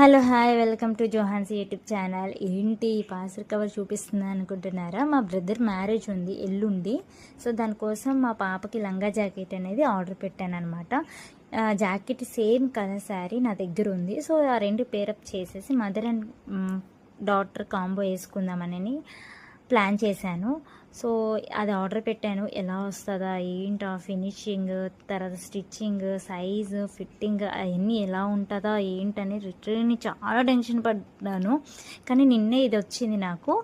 Hello hi welcome to జోహాన్స్ YouTube channel. ఏంటి ఈ పార్సల్ కవర్ చూపిస్తుంది అనుకుంటున్నారా? మా బ్రదర్ మ్యారేజ్ ఉంది ఎల్లుండి. సో దానికోసం మా పాపకి లంగా జాకెట్ అనేది ఆర్డర్ పెట్టాను అనమాట జాకెట్ సేమ్ కలర్ శారీ నా దగ్గర ఉంది. సో ఆ రెండు పేరప్ చేసేసి మదర్ అండ్ డాటర్ కాంబో వేసుకుందామని ప్లాన్ చేశాను. సో అది ఆర్డర్ పెట్టాను. ఎలా వస్తుందా ఏంటా ఫినిషింగ్ తర్వాత స్టిచ్చింగ్ సైజ్ ఫిట్టింగ్ అవన్నీ ఎలా ఉంటుందా ఏంటని రిటర్న్ చాలా టెన్షన్ పడ్డాను. కానీ నిన్నే ఇది వచ్చింది నాకు.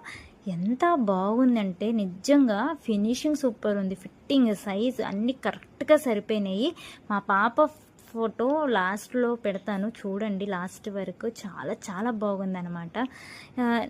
ఎంత బాగుందంటే నిజంగా ఫినిషింగ్ సూపర్ ఉంది. ఫిట్టింగ్ సైజ్ అన్నీ కరెక్ట్గా సరిపోయినాయి. మా పాప ఫోటో లాస్ట్లో పెడతాను. చూడండి లాస్ట్ వరకు చాలా చాలా బాగుందనమాట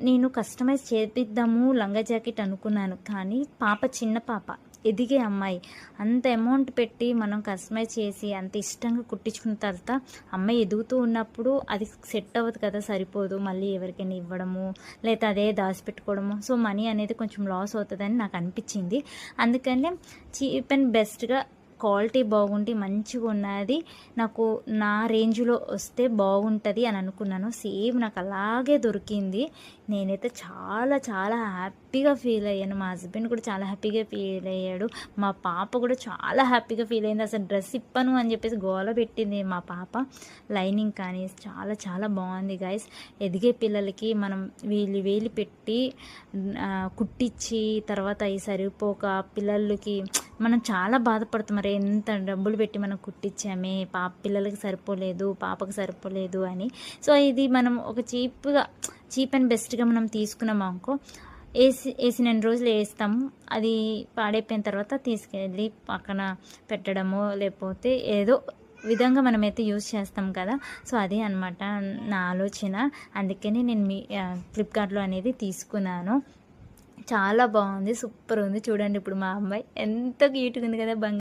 నేను కస్టమైజ్ చేపిద్దాము లంగా జాకెట్ అనుకున్నాను. కానీ పాప చిన్న పాప ఎదిగే అమ్మాయి అంత అమౌంట్ పెట్టి మనం కస్టమైజ్ చేసి అంత ఇష్టంగా కుట్టించుకున్న తర్వాత అమ్మాయి ఎదుగుతూ ఉన్నప్పుడు అది సెట్ అవ్వదు కదా సరిపోదు. మళ్ళీ ఎవరికైనా ఇవ్వడము లేదా అదే దాచిపెట్టుకోవడము. సో మనీ అనేది కొంచెం లాస్ అవుతుందని నాకు అనిపించింది. అందుకనే చీప్ అండ్ బెస్ట్గా క్వాలిటీ బాగుండి మంచిగా ఉన్నది. నాకు నా రేంజ్లో వస్తే బాగుంటుంది అని అనుకున్నాను. సేమ్ నాకు అలాగే దొరికింది. నేనైతే చాలా చాలా హ్యాపీగా ఫీల్ అయ్యాను. మా హస్బెండ్ కూడా చాలా హ్యాపీగా ఫీల్ అయ్యాడు. మా పాప కూడా చాలా హ్యాపీగా ఫీల్ అయింది. అసలు డ్రెస్ ఇప్పను అని చెప్పేసి గోల పెట్టింది మా పాప. లైనింగ్ కానీ చాలా చాలా బాగుంది గైస్ ఎదిగే పిల్లలకి మనం వీళ్ళు వేలి పెట్టి కుట్టించి తర్వాత ఈ సరిపోక పిల్లలకి మనం చాలా బాధపడుతాం. మరి ఎంత డబ్బులు పెట్టి మనం కుట్టించామే? పాప పిల్లలకి సరిపోలేదు పాపకు సరిపోలేదు అని. సో ఇది మనం ఒక చీప్గా చీప్ అండ్ బెస్ట్గా మనం తీసుకున్నాం అనుకో వేసి వేసిన రోజులు వేస్తాము అది పాడైపోయిన తర్వాత తీసుకెళ్ళి పక్కన పెట్టడము లేకపోతే ఏదో విధంగా మనమైతే యూజ్ చేస్తాం కదా. సో అదే అనమాట నా ఆలోచన. అందుకని నేను మీ ఫ్లిప్కార్ట్లో అనేది తీసుకున్నాను. చాలా బాగుంది. సూపర్ ఉంది. చూడండి ఇప్పుడు మా అమ్మాయి. ఎంత క్యూట్గా ఉంది కదా బంగారు.